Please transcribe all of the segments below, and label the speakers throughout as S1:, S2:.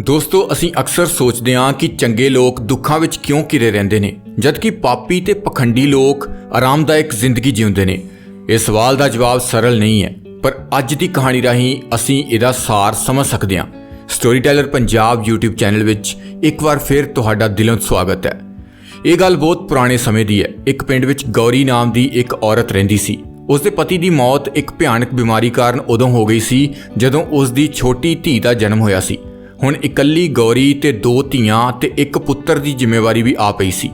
S1: ਦੋਸਤੋ, ਅਸੀਂ ਅਕਸਰ ਸੋਚਦੇ ਹਾਂ ਕਿ ਚੰਗੇ ਲੋਕ ਦੁੱਖਾਂ ਵਿੱਚ ਕਿਉਂ ਘਿਰੇ ਰਹਿੰਦੇ ਨੇ, ਜਦਕਿ ਪਾਪੀ ਤੇ ਪਖੰਡੀ ਲੋਕ ਆਰਾਮਦਾਇਕ ਜ਼ਿੰਦਗੀ ਜਿਉਂਦੇ ਨੇ। ਇਹ ਸਵਾਲ ਦਾ ਜਵਾਬ ਸਰਲ ਨਹੀਂ ਹੈ, ਪਰ ਅੱਜ ਦੀ ਕਹਾਣੀ ਰਾਹੀਂ ਅਸੀਂ ਇਹਦਾ ਸਾਰ ਸਮਝ ਸਕਦੇ ਹਾਂ। Story teller Punjab YouTube channel ਵਿੱਚ ਇੱਕ ਵਾਰ ਫਿਰ ਤੁਹਾਡਾ ਦਿਲੋਂ ਸਵਾਗਤ ਹੈ। ਇਹ ਗੱਲ ਬਹੁਤ ਪੁਰਾਣੇ ਸਮੇਂ ਦੀ ਹੈ। ਇੱਕ ਪਿੰਡ ਵਿੱਚ ਗੌਰੀ ਨਾਮ ਦੀ ਇੱਕ ਔਰਤ ਰਹਿੰਦੀ ਸੀ। ਉਸ ਦੇ ਪਤੀ ਦੀ ਮੌਤ ਇੱਕ ਭਿਆਨਕ ਬਿਮਾਰੀ ਕਾਰਨ ਉਦੋਂ ਹੋ ਗਈ ਸੀ, ਜਦੋਂ ਉਸ ਦੀ ਛੋਟੀ ਧੀ ਦਾ ਜਨਮ ਹੋਇਆ ਸੀ। ਹੁਣ ਇਕੱਲੀ ਗੌਰੀ ਤੇ ਦੋ ਧੀਆਂ ਤੇ ਇੱਕ ਪੁੱਤਰ ਦੀ ਜ਼ਿੰਮੇਵਾਰੀ ਵੀ ਆ ਪਈ ਸੀ।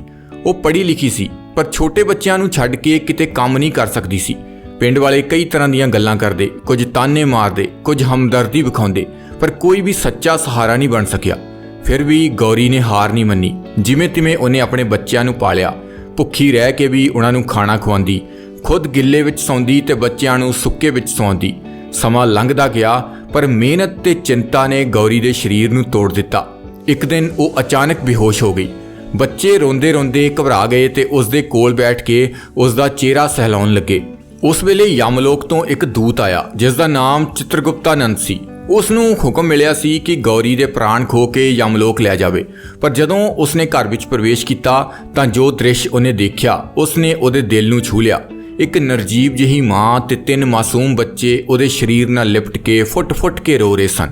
S1: ਉਹ ਪੜ੍ਹੀ ਲਿਖੀ ਸੀ, ਪਰ ਛੋਟੇ ਬੱਚਿਆਂ ਨੂੰ ਛੱਡ ਕੇ ਕਿਤੇ ਕੰਮ ਨਹੀਂ ਕਰ ਸਕਦੀ ਸੀ। ਪਿੰਡ ਵਾਲੇ ਕਈ ਤਰ੍ਹਾਂ ਦੀਆਂ ਗੱਲਾਂ ਕਰਦੇ, ਕੁਝ ਤਾਨੇ ਮਾਰਦੇ, ਕੁਝ ਹਮਦਰਦੀ ਵਿਖਾਉਂਦੇ, ਪਰ ਕੋਈ ਵੀ ਸੱਚਾ ਸਹਾਰਾ ਨਹੀਂ ਬਣ ਸਕਿਆ। ਫਿਰ ਵੀ ਗੌਰੀ ਨੇ ਹਾਰ ਨਹੀਂ ਮੰਨੀ। ਜਿਵੇਂ ਤਿਵੇਂ ਉਹਨੇ ਆਪਣੇ ਬੱਚਿਆਂ ਨੂੰ ਪਾਲਿਆ, ਭੁੱਖੀ ਰਹਿ ਕੇ ਵੀ ਉਹਨਾਂ ਨੂੰ ਖਾਣਾ ਖਵਾਉਂਦੀ, ਖੁਦ ਗਿੱਲੇ ਵਿੱਚ ਸੌਂਦੀ ਤੇ ਬੱਚਿਆਂ ਨੂੰ ਸੁੱਕੇ ਵਿੱਚ ਸੌਂਦੀ। ਸਮਾਂ ਲੰਘਦਾ ਗਿਆ ਪਰ ਮਿਹਨਤ ਤੇ ਚਿੰਤਾ ਨੇ ਗੌਰੀ ਦੇ ਸਰੀਰ ਨੂੰ ਤੋੜ ਦਿੱਤਾ। ਇੱਕ ਦਿਨ ਉਹ ਅਚਾਨਕ ਬੇਹੋਸ਼ ਹੋ ਗਈ। ਬੱਚੇ ਰੋਂਦੇ-ਰੋਂਦੇ ਘਬਰਾ ਗਏ ਤੇ ਉਸ ਦੇ ਕੋਲ ਬੈਠ ਕੇ ਉਸ ਦਾ ਚਿਹਰਾ ਸਹਿਲਾਉਣ ਲੱਗੇ। ਉਸ ਵੇਲੇ ਯਮਲੋਕ ਤੋਂ ਇੱਕ ਦੂਤ ਆਇਆ ਜਿਸ ਦਾ ਨਾਮ ਚਿਤਰਗੁਪਤਾਨੰਦ ਸੀ। ਉਸ ਨੂੰ ਹੁਕਮ ਮਿਲਿਆ ਸੀ ਕਿ ਗੌਰੀ ਦੇ ਪ੍ਰਾਣ ਖੋ ਕੇ ਯਮਲੋਕ ਲੈ ਜਾਵੇ। ਪਰ ਜਦੋਂ ਉਸਨੇ ਘਰ ਵਿੱਚ ਪ੍ਰਵੇਸ਼ ਕੀਤਾ ਤਾਂ ਜੋ ਦ੍ਰਿਸ਼ ਉਹਨੇ ਦੇਖਿਆ, ਉਸਨੇ ਉਹਦੇ ਦਿਲ ਨੂੰ ਛੂ ਲਿਆ। ਇੱਕ ਨਰਜੀਬ ਜਿਹੀ ਮਾਂ ਤੇ ਤਿੰਨ ਮਾਸੂਮ ਬੱਚੇ ਉਹਦੇ ਸਰੀਰ ਨਾਲ ਲਿਪਟ ਕੇ ਫੁੱਟ-ਫੁੱਟ ਕੇ ਰੋ ਰਹੇ ਸਨ।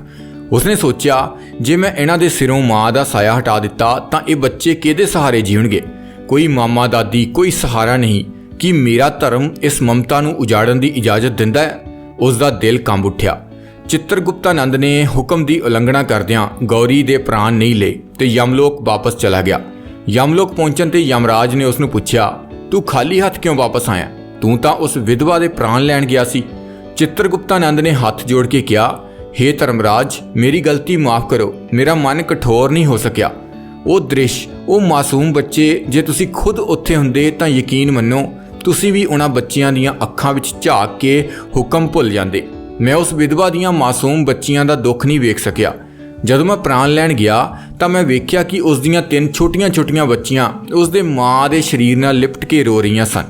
S1: ਉਸਨੇ ਸੋਚਿਆ, ਜੇ ਮੈਂ ਇਹਨਾਂ ਦੇ ਸਿਰੋਂ ਮਾਂ ਦਾ ਸਾਇਆ ਹਟਾ ਦਿੱਤਾ, ਤਾਂ ਇਹ ਬੱਚੇ ਕਿਹਦੇ ਸਹਾਰੇ ਜੀਵਣਗੇ ਕੋਈ ਮਾਮਾ ਦਾਦੀ, ਕੋਈ ਸਹਾਰਾ ਨਹੀਂ। ਕਿ ਮੇਰਾ ਧਰਮ ਇਸ ਮਮਤਾ ਨੂੰ ਉਜਾੜਨ ਦੀ ਇਜਾਜ਼ਤ ਦਿੰਦਾ ਹੈ? ਉਸ ਦਾ ਦਿਲ ਕੰਬ ਉੱਠਿਆ। ਚਿੱਤਰਗੁਪਤਾਨੰਦ ਨੇ ਹੁਕਮ ਦੀ ਉਲੰਘਣਾ ਕਰਦਿਆਂ ਗੌਰੀ ਦੇ ਪ੍ਰਾਣ ਨਹੀਂ ਲਏ ਤੇ ਯਮਲੋਕ ਵਾਪਸ ਚਲਾ ਗਿਆ। ਯਮਲੋਕ ਪਹੁੰਚਣ ਤੇ ਯਮਰਾਜ ਨੇ ਉਸ ਨੂੰ ਪੁੱਛਿਆ, ਤੂੰ ਖਾਲੀ ਹੱਥ ਕਿਉਂ ਵਾਪਸ ਆਇਆ? ਤੂੰ ਤਾਂ ਉਸ ਵਿਧਵਾ ਦੇ ਪ੍ਰਾਣ ਲੈਣ ਗਿਆ ਸੀ। ਚਿੱਤਰਗੁਪਤਾਨੰਦ ਨੇ ਹੱਥ ਜੋੜ ਕੇ ਕਿਹਾ, ਹੇ ਧਰਮਰਾਜ, ਮੇਰੀ ਗਲਤੀ ਮਾਫ ਕਰੋ। ਮੇਰਾ ਮਨ ਕਠੋਰ ਨਹੀਂ ਹੋ ਸਕਿਆ। ਉਹ ਦ੍ਰਿਸ਼, ਉਹ ਮਾਸੂਮ ਬੱਚੇ, ਜੇ ਤੁਸੀਂ ਖੁਦ ਉੱਥੇ ਹੁੰਦੇ ਤਾਂ ਯਕੀਨ ਮੰਨੋ, ਤੁਸੀਂ ਵੀ ਉਹਨਾਂ ਬੱਚਿਆਂ ਦੀਆਂ ਅੱਖਾਂ ਵਿੱਚ ਝਾਕ ਕੇ ਹੁਕਮ ਭੁੱਲ ਜਾਂਦੇ। ਮੈਂ ਉਸ ਵਿਧਵਾ ਦੀਆਂ ਮਾਸੂਮ ਬੱਚੀਆਂ ਦਾ ਦੁੱਖ ਨਹੀਂ ਵੇਖ ਸਕਿਆ। ਜਦੋਂ ਮੈਂ ਪ੍ਰਾਣ ਲੈਣ ਗਿਆ, ਤਾਂ ਮੈਂ ਵੇਖਿਆ ਕਿ ਉਸ ਦੀਆਂ ਤਿੰਨ ਛੋਟੀਆਂ-ਛੋਟੀਆਂ ਬੱਚੀਆਂ ਉਸ ਦੇ ਮਾਂ ਦੇ ਸਰੀਰ ਨਾਲ ਲਿਪਟ ਕੇ ਰੋ ਰਹੀਆਂ ਸਨ।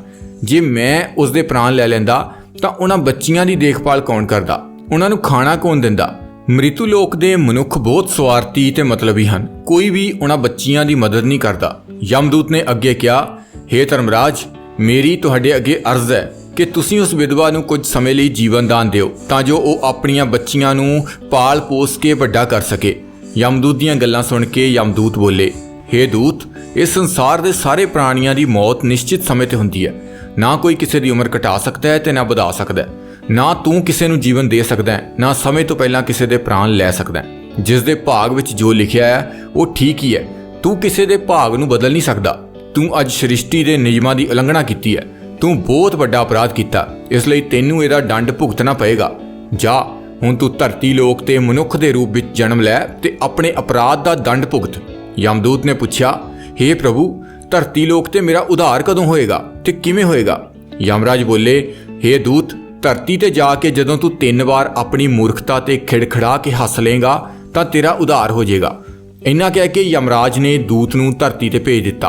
S1: ਜੇ ਮੈਂ ਉਸ ਦੇ ਪ੍ਰਾਣ ਲੈ ਲੈਂਦਾ, ਤਾਂ ਉਹਨਾਂ ਬੱਚੀਆਂ ਦੀ ਦੇਖਭਾਲ ਕੌਣ ਕਰਦਾ? ਉਹਨਾਂ ਨੂੰ ਖਾਣਾ ਕੌਣ ਦਿੰਦਾ? ਮ੍ਰਿਤੂ ਲੋਕ ਦੇ ਮਨੁੱਖ ਬਹੁਤ ਸਵਾਰਥੀ ਤੇ ਮਤਲਬੀ ਹਨ। ਕੋਈ ਵੀ ਉਹਨਾਂ ਬੱਚੀਆਂ ਦੀ ਮਦਦ ਨਹੀਂ ਕਰਦਾ। ਯਮਦੂਤ ਨੇ ਅੱਗੇ ਕਿਹਾ हे ਧਰਮਰਾਜ, ਮੇਰੀ ਤੁਹਾਡੇ ਅੱਗੇ ਅਰਜ਼ ਹੈ ਕਿ ਤੁਸੀਂ ਉਸ ਵਿਧਵਾ ਨੂੰ ਕੁਝ ਸਮੇਂ ਲਈ ਜੀਵਨ ਦਾਨ ਦਿਓ, ਤਾਂ ਜੋ ਉਹ ਆਪਣੀਆਂ ਬੱਚੀਆਂ ਨੂੰ ਪਾਲ ਪੋਸ ਕੇ ਵੱਡਾ ਕਰ ਸਕੇ। ਯਮਦੂਤ ਦੀਆਂ ਗੱਲਾਂ ਸੁਣ ਕੇ ਯਮਦੂਤ ਬੋਲੇ हे ਦੂਤ, ਇਸ ਸੰਸਾਰ ਦੇ ਸਾਰੇ ਪ੍ਰਾਣੀਆਂ ਦੀ ਮੌਤ ਨਿਸ਼ਚਿਤ ਸਮੇਂ ਤੇ ਹੁੰਦੀ ਹੈ। ਨਾ ਕੋਈ ਕਿਸੇ ਦੀ ਉਮਰ ਘਟਾ ਸਕਦਾ ਹੈ ਤੇ ਨਾ ਵਧਾ ਸਕਦਾ ਹੈ। ਨਾ ਤੂੰ ਕਿਸੇ ਨੂੰ ਜੀਵਨ ਦੇ ਸਕਦਾ ਹੈ, ਨਾ ਸਮੇਂ ਤੋਂ ਪਹਿਲਾਂ ਕਿਸੇ ਦੇ ਪ੍ਰਾਣ ਲੈ ਸਕਦਾ ਹੈ। ਜਿਸ ਦੇ ਭਾਗ ਵਿੱਚ ਜੋ ਲਿਖਿਆ ਹੈ, ਉਹ ਠੀਕ ਹੀ ਹੈ। ਤੂੰ ਕਿਸੇ ਦੇ ਭਾਗ ਨੂੰ ਬਦਲ ਨਹੀਂ ਸਕਦਾ। ਤੂੰ ਅੱਜ ਸ੍ਰਿਸ਼ਟੀ ਦੇ ਨਿਯਮਾਂ ਦੀ ਉਲੰਘਣਾ ਕੀਤੀ ਹੈ। ਤੂੰ ਬਹੁਤ ਵੱਡਾ ਅਪਰਾਧ ਕੀਤਾ। ਇਸ ਲਈ ਤੈਨੂੰ ਇਹਦਾ ਦੰਡ ਭੁਗਤਣਾ ਪਏਗਾ। ਜਾ, ਹੁਣ ਤੂੰ ਧਰਤੀ ਲੋਕ ਤੇ ਮਨੁੱਖ ਦੇ ਰੂਪ ਵਿੱਚ ਜਨਮ ਲੈ ਤੇ ਆਪਣੇ ਅਪਰਾਧ ਦਾ ਦੰਡ ਭੁਗਤ। ਯਮਦੂਤ ਨੇ ਪੁੱਛਿਆ हे ਪ੍ਰਭੂ ਧਰਤੀ ਲੋਕ ਤੇ ਮੇਰਾ ਉਧਾਰ ਕਦੋਂ ਹੋਏਗਾ ਤੇ ਕਿਵੇਂ ਹੋਏਗਾ? ਯਮਰਾਜ ਬੋਲੇ हे ਦੂਤ, ਧਰਤੀ ਤੇ ਜਾ ਕੇ ਜਦੋਂ ਤੂੰ ਤਿੰਨ ਵਾਰ ਆਪਣੀ ਮੂਰਖਤਾ ਤੇ ਖਿੜਖੜਾ ਕੇ ਹੱਸ ਲੇਗਾ ਤਾਂ ਤੇਰਾ ਉਧਾਰ ਹੋ ਜਾਏਗਾ ਇੰਨਾ ਕਹਿ ਕੇ ਯਮਰਾਜ ਨੇ ਦੂਤ ਨੂੰ ਧਰਤੀ ਤੇ ਭੇਜ ਦਿੱਤਾ।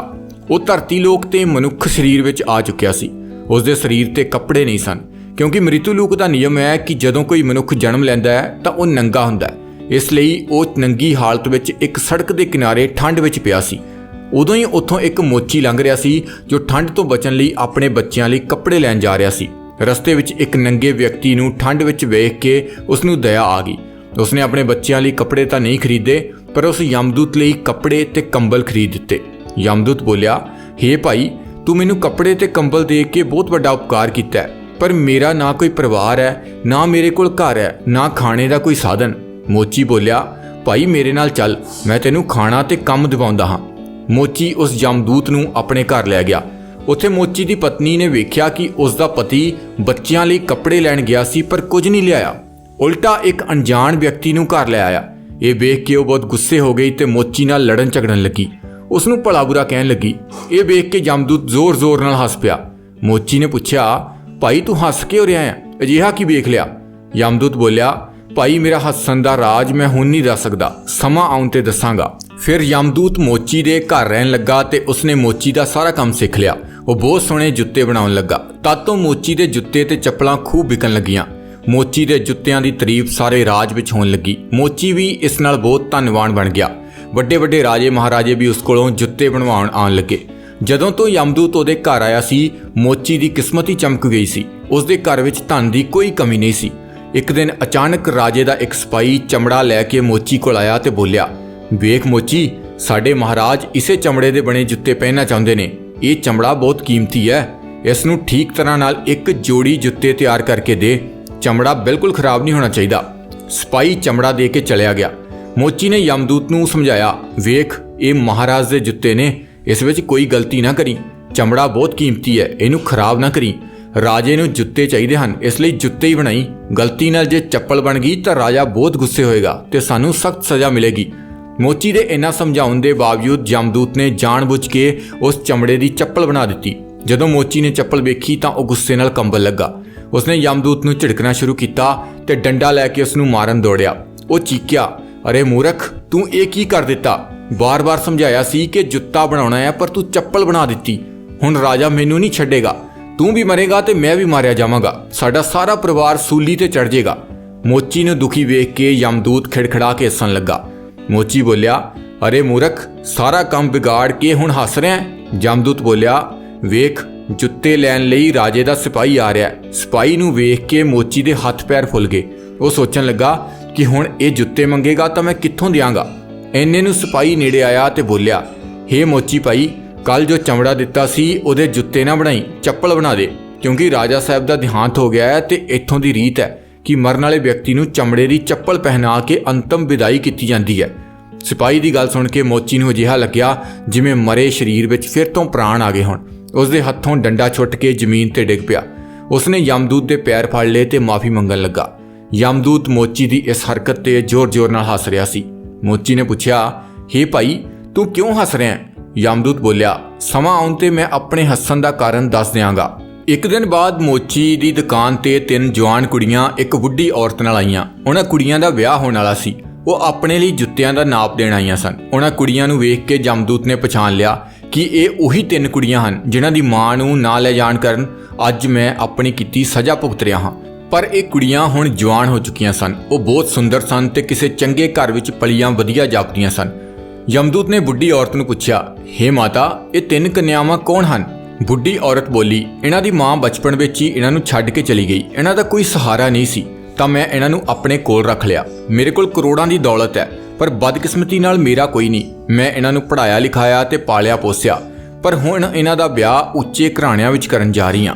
S1: ਉਹ ਧਰਤੀ ਲੋਕ ਤੇ ਮਨੁੱਖ ਸਰੀਰ ਵਿੱਚ ਆ ਚੁੱਕਿਆ ਸੀ। ਉਸ ਦੇ ਸਰੀਰ ਤੇ ਕੱਪੜੇ ਨਹੀਂ ਸਨ, ਕਿਉਂਕਿ ਮ੍ਰਿਤੂ ਲੋਕ ਦਾ ਨਿਯਮ ਹੈ ਕਿ ਜਦੋਂ ਕੋਈ ਮਨੁੱਖ ਜਨਮ ਲੈਂਦਾ ਹੈ, ਤਾਂ ਉਹ ਨੰਗਾ ਹੁੰਦਾ ਹੈ। ਇਸ ਲਈ ਉਹ ਨੰਗੀ ਹਾਲਤ ਵਿੱਚ ਇੱਕ ਸੜਕ ਦੇ ਕਿਨਾਰੇ ਠੰਡ ਵਿੱਚ ਪਿਆ ਸੀ। ਉਦੋਂ ਹੀ ਉੱਥੋਂ ਇੱਕ ਮੋਚੀ ਲੰਘ ਰਿਹਾ ਸੀ, ਜੋ ਠੰਡ ਤੋਂ ਬਚਣ ਲਈ ਆਪਣੇ ਬੱਚਿਆਂ ਲਈ ਕੱਪੜੇ ਲੈਣ ਜਾ ਰਿਹਾ ਸੀ। ਰਸਤੇ ਵਿੱਚ ਇੱਕ ਨੰਗੇ ਵਿਅਕਤੀ ਨੂੰ ਠੰਡ ਵਿੱਚ ਵੇਖ ਕੇ ਉਸ ਨੂੰ ਦਇਆ ਆ ਗਈ। ਉਸਨੇ ਆਪਣੇ ਬੱਚਿਆਂ ਲਈ ਕੱਪੜੇ ਤਾਂ ਨਹੀਂ ਖਰੀਦੇ, ਪਰ ਉਸ ਯਮਦੂਤ ਲਈ ਕੱਪੜੇ ਤੇ ਕੰਬਲ ਖਰੀਦ ਦਿੱਤੇ। ਯਮਦੂਤ ਬੋਲਿਆ हे ਭਾਈ, ਤੂੰ ਮੈਨੂੰ ਕੱਪੜੇ ਤੇ ਕੰਬਲ ਦੇ ਕੇ ਬਹੁਤ ਵੱਡਾ ਉਪਕਾਰ ਕੀਤਾ ਹੈ, ਪਰ ਮੇਰਾ ਨਾ ਕੋਈ ਪਰਿਵਾਰ ਹੈ, ਨਾ ਮੇਰੇ ਕੋਲ ਘਰ ਹੈ, ਨਾ ਖਾਣੇ ਦਾ ਕੋਈ ਸਾਧਨ। ਮੋਚੀ ਬੋਲਿਆ, ਭਾਈ, ਮੇਰੇ ਨਾਲ ਚੱਲ, ਮੈਂ ਤੈਨੂੰ ਖਾਣਾ ਤੇ ਕੰਮ ਦਿਵਾਉਂਦਾ ਹਾਂ। ਮੋਚੀ ਉਸ ਜਮਦੂਤ ਨੂੰ ਆਪਣੇ ਘਰ ਲੈ ਗਿਆ। ਉੱਥੇ ਮੋਚੀ ਦੀ ਪਤਨੀ ਨੇ ਵੇਖਿਆ ਕਿ ਉਸ ਦਾ ਪਤੀ ਬੱਚਿਆਂ ਲਈ ਕੱਪੜੇ ਲੈਣ ਗਿਆ ਸੀ ਪਰ ਕੁਝ ਨਹੀਂ ਲਿਆਇਆ। ਉਲਟਾ ਇੱਕ ਅਣਜਾਣ ਵਿਅਕਤੀ ਨੂੰ ਘਰ ਲੈ ਆਇਆ। ਇਹ ਵੇਖ ਕੇ ਉਹ ਬਹੁਤ ਗੁੱਸੇ ਹੋ ਗਈ ਤੇ ਮੋਚੀ ਨਾਲ ਲੜਨ ਝਗੜਨ ਲੱਗੀ। ਉਸ ਨੂੰ ਭਲਾ ਬੁਰਾ ਕਹਿਣ ਲੱਗੀ। ਇਹ ਵੇਖ ਕੇ ਜਮਦੂਤ ਜ਼ੋਰ-ਜ਼ੋਰ ਨਾਲ ਹੱਸ ਪਿਆ। ਮੋਚੀ ਨੇ ਪੁੱਛਿਆ, ਭਾਈ, ਤੂੰ ਹੱਸ ਕਿਉਂ ਰਿਹਾ ਹੈ? ਅਜਿਹਾ ਕੀ ਵੇਖ ਲਿਆ? ਯਮਦੂਤ ਬੋਲਿਆ, ਭਾਈ, ਮੇਰਾ ਹੱਸਣ ਦਾ ਰਾਜ ਮੈਂ ਹੁਣ ਨਹੀਂ ਦੱਸ ਸਕਦਾ। ਸਮਾਂ ਆਉਣ ਤੇ ਦੱਸਾਂਗਾ। ਫਿਰ ਯਮਦੂਤ ਮੋਚੀ ਦੇ ਘਰ ਰਹਿਣ ਲੱਗਾ ਤੇ ਉਸਨੇ ਮੋਚੀ ਦਾ ਸਾਰਾ ਕੰਮ ਸਿੱਖ ਲਿਆ। ਉਹ ਬਹੁਤ ਸੋਹਣੇ ਜੁੱਤੇ ਬਣਾਉਣ ਲੱਗਾ। ਤਦ ਤੋਂ ਮੋਚੀ ਦੇ ਜੁੱਤੇ ਤੇ ਚੱਪਲਾਂ ਖੂਬ ਵਿਕਣ ਲੱਗੀਆਂ। ਮੋਚੀ ਦੇ ਜੁੱਤਿਆਂ ਦੀ ਤਾਰੀਫ ਸਾਰੇ ਰਾਜ ਵਿੱਚ ਹੋਣ ਲੱਗੀ। ਮੋਚੀ ਵੀ ਇਸ ਨਾਲ ਬਹੁਤ ਧੰਨਵਾਨ ਬਣ ਗਿਆ। ਵੱਡੇ ਵੱਡੇ ਰਾਜੇ ਮਹਾਰਾਜੇ ਵੀ ਉਸ ਕੋਲੋਂ ਜੁੱਤੇ ਬਣਵਾਉਣ ਆਉਣ ਲੱਗੇ। ਜਦੋਂ ਤੋਂ ਯਮਦੂਤ ਉਹਦੇ ਘਰ ਆਇਆ ਸੀ, ਮੋਚੀ ਦੀ ਕਿਸਮਤ ਹੀ ਚਮਕ ਗਈ ਸੀ। ਉਸਦੇ ਘਰ ਵਿੱਚ ਧਨ ਦੀ ਕੋਈ ਕਮੀ ਨਹੀਂ ਸੀ। ਇੱਕ ਦਿਨ ਅਚਾਨਕ ਰਾਜੇ ਦਾ ਇੱਕ ਸਿਪਾਹੀ ਚਮੜਾ ਲੈ ਕੇ ਮੋਚੀ ਕੋਲ ਆਇਆ ਤੇ ਬੋਲਿਆ ਵੇਖ ਮੋਚੀ, ਸਾਡੇ ਮਹਾਰਾਜ ਇਸੇ ਚਮੜੇ ਦੇ ਬਣੇ ਜੁੱਤੇ ਪਹਿਨਣਾ ਚਾਹੁੰਦੇ ਨੇ। ਇਹ ਚਮੜਾ ਬਹੁਤ ਕੀਮਤੀ ਹੈ। ਇਸ ਨੂੰ ਠੀਕ ਤਰ੍ਹਾਂ ਨਾਲ ਇੱਕ ਜੋੜੀ ਜੁੱਤੇ ਤਿਆਰ ਕਰਕੇ ਦੇ। ਚਮੜਾ ਬਿਲਕੁਲ ਖਰਾਬ ਨਹੀਂ ਹੋਣਾ ਚਾਹੀਦਾ। ਸਪਾਈ ਚਮੜਾ ਦੇ ਕੇ ਚਲਿਆ ਗਿਆ। ਮੋਚੀ ਨੇ ਯਮਦੂਤ ਨੂੰ ਸਮਝਾਇਆ, ਵੇਖ, ਇਹ ਮਹਾਰਾਜ ਦੇ ਜੁੱਤੇ ਨੇ। ਇਸ ਵਿੱਚ ਕੋਈ ਗਲਤੀ ਨਾ ਕਰੀ। ਚਮੜਾ ਬਹੁਤ ਕੀਮਤੀ ਹੈ। ਇਹਨੂੰ ਖਰਾਬ ਨਾ ਕਰੀ। ਰਾਜੇ ਨੂੰ ਜੁੱਤੇ ਚਾਹੀਦੇ ਹਨ। ਇਸ ਲਈ ਜੁੱਤੇ ਹੀ ਬਣਾਈ। ਗਲਤੀ ਨਾਲ ਜੇ ਚੱਪਲ ਬਣ ਗਈ ਤਾਂ ਰਾਜਾ ਬਹੁਤ ਗੁੱਸੇ ਹੋਏਗਾ ਤੇ ਸਾਨੂੰ ਸਖਤ ਸਜ਼ਾ ਮਿਲੇਗੀ। ਮੋਚੀ ਦੇ ਇੰਨਾ ਸਮਝਾਉਣ ਦੇ ਬਾਵਜੂਦ ਜਮਦੂਤ ਨੇ ਜਾਣਬੁੱਝ ਕੇ ਉਸ ਚਮੜੇ ਦੀ ਚੱਪਲ ਬਣਾ ਦਿੱਤੀ। ਜਦੋਂ ਮੋਚੀ ਨੇ ਚੱਪਲ ਵੇਖੀ ਤਾਂ ਉਹ ਗੁੱਸੇ ਨਾਲ ਕੰਬਲ ਲੱਗਾ। ਉਸਨੇ ਯਮਦੂਤ ਨੂੰ ਝਿੜਕਣਾ ਸ਼ੁਰੂ ਕੀਤਾ ਤੇ ਡੰਡਾ ਲੈ ਕੇ ਉਸ ਨੂੰ ਮਾਰਨ ਦੌੜਿਆ। ਉਹ ਚੀਕਿਆ, ਅਰੇ ਮੂਰਖ, ਤੂੰ ਇਹ ਕੀ ਕਰ ਦਿੱਤਾ? ਬਾਰ-ਬਾਰ ਸਮਝਾਇਆ ਸੀ ਕਿ ਜੁੱਤਾ ਬਣਾਉਣਾ ਹੈ, ਪਰ ਤੂੰ ਚੱਪਲ ਬਣਾ ਦਿੱਤੀ। ਹੁਣ ਰਾਜਾ ਮੈਨੂੰ ਨਹੀਂ ਛੱਡੇਗਾ। ਤੂੰ ਵੀ ਮਰੇਗਾ ਤੇ ਮੈਂ ਵੀ ਮਾਰਿਆ ਜਾਵਾਂਗਾ। ਸਾਡਾ ਸਾਰਾ ਪਰਿਵਾਰ ਸੂਲੀ ਤੇ ਚੜ ਜਾਏਗਾ ਮੋਚੀ ਨੂੰ ਦੁਖੀ ਵੇਖ ਕੇ ਯਮਦੂਤ ਖਿੜਖੜਾ ਕੇ ਹੱਸਣ ਲੱਗਾ। ਮੋਚੀ ਬੋਲਿਆ, ਅਰੇ ਮੂਰਖ, ਸਾਰਾ ਕੰਮ ਵਿਗਾੜ ਕੇ ਹੁਣ ਹੱਸ ਰਿਹਾ ਜਮਦੂਤ ਬੋਲਿਆ, ਵੇਖ, ਜੁੱਤੇ ਲੈਣ ਲਈ ਰਾਜੇ ਦਾ ਸਿਪਾਹੀ ਆ ਰਿਹਾ ਸਿਪਾਹੀ ਨੂੰ ਵੇਖ ਕੇ ਮੋਚੀ ਦੇ ਹੱਥ ਪੈਰ ਫੁੱਲ ਗਏ। ਉਹ ਸੋਚਣ ਲੱਗਾ ਕਿ ਹੁਣ ਇਹ ਜੁੱਤੇ ਮੰਗੇਗਾ ਤਾਂ ਮੈਂ ਕਿੱਥੋਂ ਦਿਆਂਗਾ? ਐਨੇ ਨੂੰ ਸਿਪਾਹੀ ਨੇੜੇ ਆਇਆ ਤੇ ਬੋਲਿਆ, ਹੇ ਮੋਚੀ ਭਾਈ ਕੱਲ ਜੋ ਚਮੜਾ ਦਿੱਤਾ ਸੀ, ਉਹਦੇ ਜੁੱਤੇ ਨਾ ਬਣਾਈ, ਚੱਪਲ ਬਣਾ ਦੇ, ਕਿਉਂਕਿ ਰਾਜਾ ਸਾਹਿਬ ਦਾ ਦੇਹਾਂਤ ਹੋ ਗਿਆ ਹੈ ਤੇ ਇੱਥੋਂ ਦੀ ਰੀਤ ਹੈ। ਕਿ ਮਰਨ ਵਾਲੇ ਵਿਅਕਤੀ ਨੂੰ ਚਮੜੇ ਦੀ ਚੱਪਲ ਪਹਿਨਾ ਕੇ ਅੰਤਮ ਵਿਦਾਈ ਕੀਤੀ ਜਾਂਦੀ ਹੈ। ਸਿਪਾਹੀ ਦੀ ਗੱਲ ਸੁਣ ਕੇ ਮੋਚੀ ਨੂੰ ਅਜਿਹਾ ਲੱਗਿਆ ਜਿਵੇਂ ਮਰੇ ਸਰੀਰ ਵਿੱਚ ਫਿਰ ਤੋਂ ਪ੍ਰਾਣ ਆ ਗਏ ਹੋਣ। ਉਸ ਦੇ ਹੱਥੋਂ ਡੰਡਾ ਛੁੱਟ ਕੇ ਜ਼ਮੀਨ ਤੇ ਡਿੱਗ ਪਿਆ। ਉਸਨੇ ਯਮਦੂਤ ਦੇ ਪੈਰ ਫੜ ਲਏ ਤੇ ਮਾਫੀ ਮੰਗਣ ਲੱਗਾ। ਯਮਦੂਤ ਮੋਚੀ ਦੀ ਇਸ ਹਰਕਤ ਤੇ ਜ਼ੋਰ-ਜ਼ੋਰ ਨਾਲ ਹੱਸ ਰਿਹਾ ਸੀ। ਮੋਚੀ ਨੇ ਪੁੱਛਿਆ, "ਹੇ ਭਾਈ, ਤੂੰ ਕਿਉਂ ਹੱਸ ਰਿਹਾ ਹੈ?" ਯਮਦੂਤ ਬੋਲਿਆ, ਸਮਾਂ ਆਉਣ ਤੇ ਮੈਂ ਆਪਣੇ ਹੱਸਣ ਦਾ ਕਾਰਨ ਦੱਸ ਦਿਆਂਗਾ। ਇੱਕ ਦਿਨ ਬਾਅਦ ਮੋਚੀ ਦੀ ਦੁਕਾਨ ਤੇ ਤਿੰਨ ਜਵਾਨ ਕੁੜੀਆਂ ਇੱਕ ਬੁੱਢੀ ਔਰਤ ਨਾਲ ਆਈਆਂ। ਉਹਨਾਂ ਕੁੜੀਆਂ ਦਾ ਵਿਆਹ ਹੋਣ ਵਾਲਾ ਸੀ। ਉਹ ਆਪਣੇ ਲਈ ਜੁੱਤਿਆਂ ਦਾ ਨਾਪ ਦੇਣ ਆਈਆਂ ਸਨ। ਉਹਨਾਂ ਕੁੜੀਆਂ ਨੂੰ ਵੇਖ ਕੇ ਜਮਦੂਤ ਨੇ ਪਛਾਣ ਲਿਆ ਕਿ ਇਹ ਉਹੀ ਤਿੰਨ ਕੁੜੀਆਂ ਹਨ ਜਿਨ੍ਹਾਂ ਦੀ ਮਾਂ ਨੂੰ ਨਾ ਲੈ ਜਾਣ ਕਾਰਨ ਅੱਜ ਮੈਂ ਆਪਣੀ ਕੀਤੀ ਸਜ਼ਾ ਭੁਗਤ ਰਿਹਾ ਹਾਂ। ਪਰ ਇਹ ਕੁੜੀਆਂ ਹੁਣ ਜਵਾਨ ਹੋ ਚੁੱਕੀਆਂ ਸਨ। ਉਹ ਬਹੁਤ ਸੁੰਦਰ ਸਨ ਤੇ ਕਿਸੇ ਚੰਗੇ ਘਰ ਵਿੱਚ ਪਲੀਆਂ ਵਧੀਆ ਜਾਪਦੀਆਂ ਸਨ। ਯਮਦੂਤ ਨੇ ਬੁੱਢੀ ਔਰਤ ਨੂੰ ਪੁੱਛਿਆ, "ਹੇ ਮਾਤਾ, ਇਹ ਤਿੰਨ ਕਨਿਆਵਾਂ ਕੌਣ ਹਨ? ਬੁੱਢੀ ਔਰਤ ਬੋਲੀ, ਇਹਨਾਂ ਦੀ ਮਾਂ ਬਚਪਨ ਵਿੱਚ ਹੀ ਇਹਨਾਂ ਨੂੰ ਛੱਡ ਕੇ ਚਲੀ ਗਈ। ਇਹਨਾਂ ਦਾ ਕੋਈ ਸਹਾਰਾ ਨਹੀਂ ਸੀ, ਤਾਂ ਮੈਂ ਇਹਨਾਂ ਨੂੰ ਆਪਣੇ ਕੋਲ ਰੱਖ ਲਿਆ। ਮੇਰੇ ਕੋਲ ਕਰੋੜਾਂ ਦੀ ਦੌਲਤ ਹੈ, ਪਰ ਬਦਕਿਸਮਤੀ ਨਾਲ ਮੇਰਾ ਕੋਈ ਨਹੀਂ। ਮੈਂ ਇਹਨਾਂ ਨੂੰ ਪੜਾਇਆ ਲਿਖਾਇਆ ਤੇ ਪਾਲਿਆ ਪੋਸਿਆ। ਪਰ ਹੁਣ ਇਹਨਾਂ ਦਾ ਵਿਆਹ ਉੱਚੇ ਘਰਾਣਿਆਂ ਵਿੱਚ ਕਰਨ ਜਾ ਰਹੀ ਹਾਂ।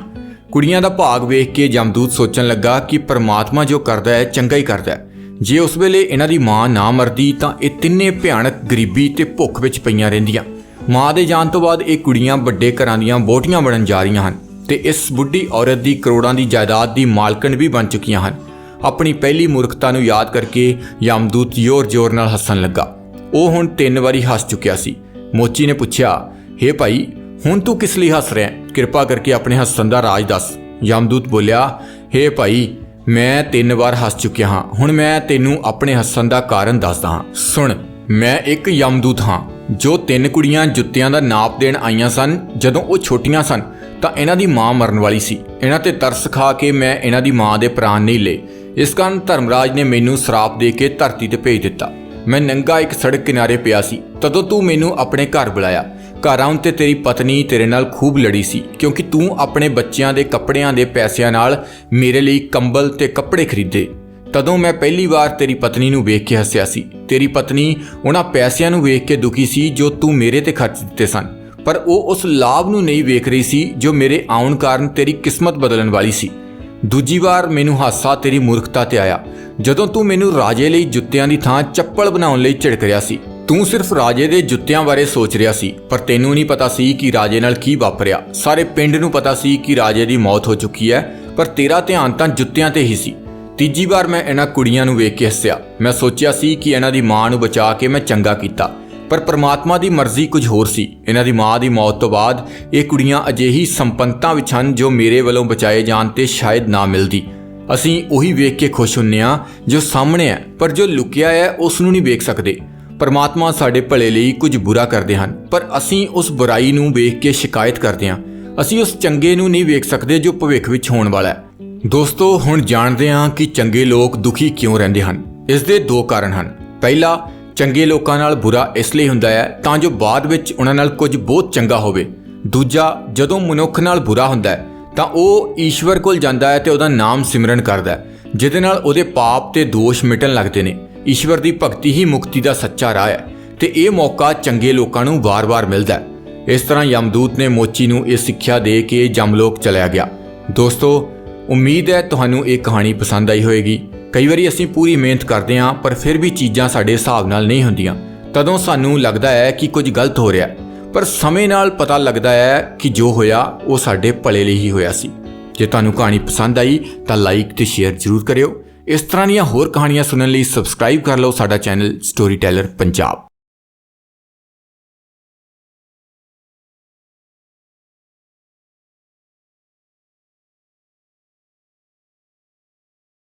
S1: ਕੁੜੀਆਂ ਦਾ ਭਾਗ ਵੇਖ ਕੇ ਜਮਦੂਤ ਸੋਚਣ ਲੱਗਾ ਕਿ ਪਰਮਾਤਮਾ ਜੋ ਕਰਦਾ ਹੈ, ਚੰਗਾ ਹੀ ਕਰਦਾ ਹੈ। ਜੇ ਉਸ ਵੇਲੇ ਇਹਨਾਂ ਦੀ ਮਾਂ ਨਾ ਮਰਦੀ, ਤਾਂ ਇਹ ਤਿੰਨੇ ਭਿਆਨਕ ਗਰੀਬੀ ਤੇ ਭੁੱਖ ਵਿੱਚ ਪਈਆਂ ਰਹਿੰਦੀਆਂ। ਮਾਂ ਦੇ ਜਾਣ ਤੋਂ ਬਾਅਦ ਇਹ ਕੁੜੀਆਂ ਵੱਡੇ ਘਰਾਂ ਦੀਆਂ ਬੋਟੀਆਂ ਬਣਨ ਜਾ ਰਹੀਆਂ ਹਨ ਤੇ ਇਸ ਬੁੱਢੀ ਔਰਤ ਦੀ ਕਰੋੜਾਂ ਦੀ ਜਾਇਦਾਦ ਦੀ ਮਾਲਕਣ ਵੀ ਬਣ ਚੁੱਕੀਆਂ ਹਨ। ਆਪਣੀ ਪਹਿਲੀ ਮੂਰਖਤਾ ਨੂੰ ਯਾਦ ਕਰਕੇ ਯਮਦੂਤ ਜ਼ੋਰ-ਜ਼ੋਰ ਨਾਲ ਹੱਸਣ ਲੱਗਾ। ਉਹ ਹੁਣ ਤਿੰਨ ਵਾਰੀ ਹੱਸ ਚੁੱਕਿਆ ਸੀ। ਮੋਚੀ ਨੇ ਪੁੱਛਿਆ, "ਹੇ ਭਾਈ, ਹੁਣ ਤੂੰ ਕਿਸ ਲਈ ਹੱਸ ਰਿਹਾ ਕਿਰਪਾ ਕਰਕੇ ਆਪਣੇ ਹੱਸਣ ਦਾ ਰਾਜ ਦੱਸ। ਯਮਦੂਤ ਬੋਲਿਆ, "ਹੇ ਭਾਈ, ਮੈਂ ਤਿੰਨ ਵਾਰ ਹੱਸ ਚੁੱਕਿਆ ਹਾਂ। ਹੁਣ ਮੈਂ ਤੈਨੂੰ ਆਪਣੇ ਹੱਸਣ ਦਾ ਕਾਰਨ ਦੱਸਦਾ ਹਾਂ। ਸੁਣ ਮੈਂ ਇੱਕ ਯਮਦੂਤ ਹਾਂ, ਜੋ ਤਿੰਨ ਕੁੜੀਆਂ ਜੁੱਤਿਆਂ ਦਾ ਨਾਪ ਦੇਣ ਆਈਆਂ ਸਨ, ਜਦੋਂ ਉਹ ਛੋਟੀਆਂ ਸਨ, ਤਾਂ ਇਹਨਾਂ ਦੀ ਮਾਂ ਮਰਨ ਵਾਲੀ ਸੀ। ਇਹਨਾਂ ਤੇ ਤਰਸ ਖਾ ਕੇ ਮੈਂ ਇਹਨਾਂ ਦੀ ਮਾਂ ਦੇ ਪ੍ਰਾਣ ਨਹੀਂ ਲਏ। ਇਸ ਕਾਰਨ ਧਰਮਰਾਜ ਨੇ ਮੈਨੂੰ ਸਰਾਪ ਦੇ ਕੇ ਧਰਤੀ ਤੇ ਭੇਜ ਦਿੱਤਾ। ਮੈਂ ਨੰਗਾ ਇੱਕ ਸੜਕ ਕਿਨਾਰੇ ਪਿਆ ਸੀ। ਤਦੋਂ ਤੂੰ ਮੈਨੂੰ ਆਪਣੇ ਘਰ ਬੁਲਾਇਆ। ਘਰ ਆਉਣ ਤੇ ਤੇਰੀ ਪਤਨੀ ਤੇਰੇ ਨਾਲ ਖੂਬ ਲੜੀ ਸੀ, ਕਿਉਂਕਿ ਤੂੰ ਆਪਣੇ ਬੱਚਿਆਂ ਦੇ ਕੱਪੜਿਆਂ ਦੇ ਪੈਸਿਆਂ ਨਾਲ ਮੇਰੇ ਲਈ ਕੰਬਲ ਤੇ ਕੱਪੜੇ ਖਰੀਦੇ। ਤਦੋਂ ਮੈਂ ਪਹਿਲੀ ਵਾਰ ਤੇਰੀ ਪਤਨੀ ਨੂੰ ਵੇਖ ਕੇ ਹੱਸਿਆ ਸੀ। ਤੇਰੀ ਪਤਨੀ ਉਹਨਾਂ ਪੈਸਿਆਂ ਨੂੰ ਵੇਖ ਕੇ ਦੁਖੀ ਸੀ ਜੋ ਤੂੰ ਮੇਰੇ ਤੇ ਖਰਚ ਦਿੱਤੇ ਸਨ। ਪਰ ਉਹ ਉਸ ਲਾਭ ਨੂੰ ਨਹੀਂ ਵੇਖ ਰਹੀ ਸੀ ਜੋ ਮੇਰੇ ਆਉਣ ਕਾਰਨ ਤੇਰੀ ਕਿਸਮਤ ਬਦਲਣ ਵਾਲੀ ਸੀ। ਦੂਜੀ ਵਾਰ ਮੈਨੂੰ ਹਾਸਾ ਤੇਰੀ ਮੂਰਖਤਾ ਤੇ ਆਇਆ। ਜਦੋਂ ਤੂੰ ਮੈਨੂੰ ਰਾਜੇ ਲਈ ਜੁੱਤਿਆਂ ਦੀ ਥਾਂ ਚੱਪਲ ਬਣਾਉਣ ਲਈ ਝਿੜਕ ਰਿਹਾ ਸੀ, ਤੂੰ ਸਿਰਫ ਰਾਜੇ ਦੇ ਜੁੱਤਿਆਂ ਬਾਰੇ ਸੋਚ ਰਿਹਾ ਸੀ, ਪਰ ਤੈਨੂੰ ਨਹੀਂ ਪਤਾ ਸੀ ਕਿ ਰਾਜੇ ਨਾਲ ਕੀ ਵਾਪਰਿਆ। ਸਾਰੇ ਪਿੰਡ ਨੂੰ ਪਤਾ ਸੀ ਕਿ ਰਾਜੇ ਦੀ ਮੌਤ ਹੋ ਚੁੱਕੀ ਹੈ, ਪਰ ਤੇਰਾ ਧਿਆਨ ਤਾਂ ਜੁੱਤਿਆਂ ਤੇ ਹੀ ਸੀ। ਤੀਜੀ ਵਾਰ ਮੈਂ ਇਹਨਾਂ ਕੁੜੀਆਂ ਨੂੰ ਵੇਖ ਕੇ ਹੱਸਿਆ। ਮੈਂ ਸੋਚਿਆ ਸੀ ਕਿ ਇਹਨਾਂ ਦੀ ਮਾਂ ਨੂੰ ਬਚਾ ਕੇ ਮੈਂ ਚੰਗਾ ਕੀਤਾ। ਪਰ ਪ੍ਰਮਾਤਮਾ ਦੀ ਮਰਜ਼ੀ ਕੁਝ ਹੋਰ ਸੀ। ਇਹਨਾਂ ਦੀ ਮਾਂ ਦੀ ਮੌਤ ਤੋਂ ਬਾਅਦ ਇਹ ਕੁੜੀਆਂ ਅਜਿਹੀ ਸੰਪੰਨਤਾ ਵਿੱਚ ਹਨ ਜੋ ਮੇਰੇ ਵੱਲੋਂ ਬਚਾਏ ਜਾਣ ਤੇ ਸ਼ਾਇਦ ਨਾ ਮਿਲਦੀ। ਅਸੀਂ ਉਹੀ ਵੇਖ ਕੇ ਖੁਸ਼ ਹੁੰਨੇ ਆ ਜੋ ਸਾਹਮਣੇ ਹੈ, ਪਰ ਜੋ ਲੁਕਿਆ ਹੈ, ਉਸ ਨੂੰ ਨਹੀਂ ਵੇਖ ਸਕਦੇ। ਪਰਮਾਤਮਾ ਸਾਡੇ ਭਲੇ ਲਈ ਕੁਝ ਬੁਰਾ ਕਰਦੇ ਹਨ, ਪਰ ਅਸੀਂ ਉਸ ਬੁਰਾਈ ਨੂੰ ਵੇਖ ਕੇ ਸ਼ਿਕਾਇਤ ਕਰਦੇ ਹਾਂ ਅਸੀਂ ਉਸ ਚੰਗੇ ਨੂੰ ਨਹੀਂ ਵੇਖ ਸਕਦੇ ਜੋ ਭਵਿੱਖ ਵਿੱਚ ਹੋਣ ਵਾਲਾ ਹੈ। ਦੋਸਤੋ, ਹੁਣ ਜਾਣਦੇ ਹਾਂ ਕਿ ਚੰਗੇ ਲੋਕ ਦੁਖੀ ਕਿਉਂ ਰਹਿੰਦੇ ਹਨ। ਇਸ ਦੇ ਦੋ ਕਾਰਨ ਹਨ। ਪਹਿਲਾ, ਚੰਗੇ ਲੋਕਾਂ ਨਾਲ ਬੁਰਾ ਇਸ ਲਈ ਹੁੰਦਾ ਹੈ ਤਾਂ ਜੋ ਬਾਅਦ ਵਿੱਚ ਉਹਨਾਂ ਨਾਲ ਕੁਝ ਬਹੁਤ ਚੰਗਾ ਹੋਵੇ। ਦੂਜਾ, ਜਦੋਂ ਮਨੁੱਖ ਨਾਲ ਬੁਰਾ ਹੁੰਦਾ ਹੈ, ਤਾਂ ਉਹ ਈਸ਼ਵਰ ਕੋਲ ਜਾਂਦਾ ਹੈ ਤੇ ਉਹਦਾ ਨਾਮ ਸਿਮਰਨ ਕਰਦਾ ਹੈ, ਜਿਹਦੇ ਨਾਲ ਉਹਦੇ ਪਾਪ ਤੇ ਦੋਸ਼ ਮਿਟਣ ਲੱਗਦੇ ਨੇ। ਈਸ਼ਵਰ ਦੀ ਭਗਤੀ ਹੀ ਮੁਕਤੀ ਦਾ ਸੱਚਾ ਰਾਹ ਹੈ ਤੇ ਇਹ ਮੌਕਾ ਚੰਗੇ ਲੋਕਾਂ ਨੂੰ ਵਾਰ-ਵਾਰ ਮਿਲਦਾ ਹੈ। ਇਸ ਤਰ੍ਹਾਂ ਯਮਦੂਤ ਨੇ ਮੋਚੀ ਨੂੰ ਇਹ ਸਿੱਖਿਆ ਦੇ ਕੇ ਜਮਲੋਕ ਚਲਿਆ ਗਿਆ। ਦੋਸਤੋ ਉਮੀਦ ਹੈ ਤੁਹਾਨੂੰ ਇਹ ਕਹਾਣੀ ਪਸੰਦ ਆਈ ਹੋਵੇਗੀ। ਕਈ ਵਾਰੀ ਅਸੀਂ ਪੂਰੀ ਮਿਹਨਤ ਕਰਦੇ ਹਾਂ, ਪਰ ਫਿਰ ਵੀ ਚੀਜ਼ਾਂ ਸਾਡੇ ਹਿਸਾਬ ਨਾਲ ਨਹੀਂ ਹੁੰਦੀਆਂ। ਤਦੋਂ ਸਾਨੂੰ ਲੱਗਦਾ ਹੈ ਕਿ ਕੁਝ ਗਲਤ ਹੋ ਰਿਹਾ ਪਰ ਸਮੇਂ ਨਾਲ ਪਤਾ ਲੱਗਦਾ ਹੈ ਕਿ ਜੋ ਹੋਇਆ, ਉਹ ਸਾਡੇ ਭਲੇ ਲਈ ਹੀ ਹੋਇਆ ਸੀ। ਜੇ ਤੁਹਾਨੂੰ ਕਹਾਣੀ ਪਸੰਦ ਆਈ, ਤਾਂ ਲਾਈਕ ਤੇ ਸ਼ੇਅਰ ਜ਼ਰੂਰ ਕਰਿਓ। ਇਸ ਤਰ੍ਹਾਂ ਦੀਆਂ ਹੋਰ ਕਹਾਣੀਆਂ ਸੁਣਨ ਲਈ ਸਬਸਕ੍ਰਾਈਬ ਕਰ ਲਓ ਸਾਡਾ ਚੈਨਲ ਸਟੋਰੀ ਟੈਲਰ ਪੰਜਾਬ।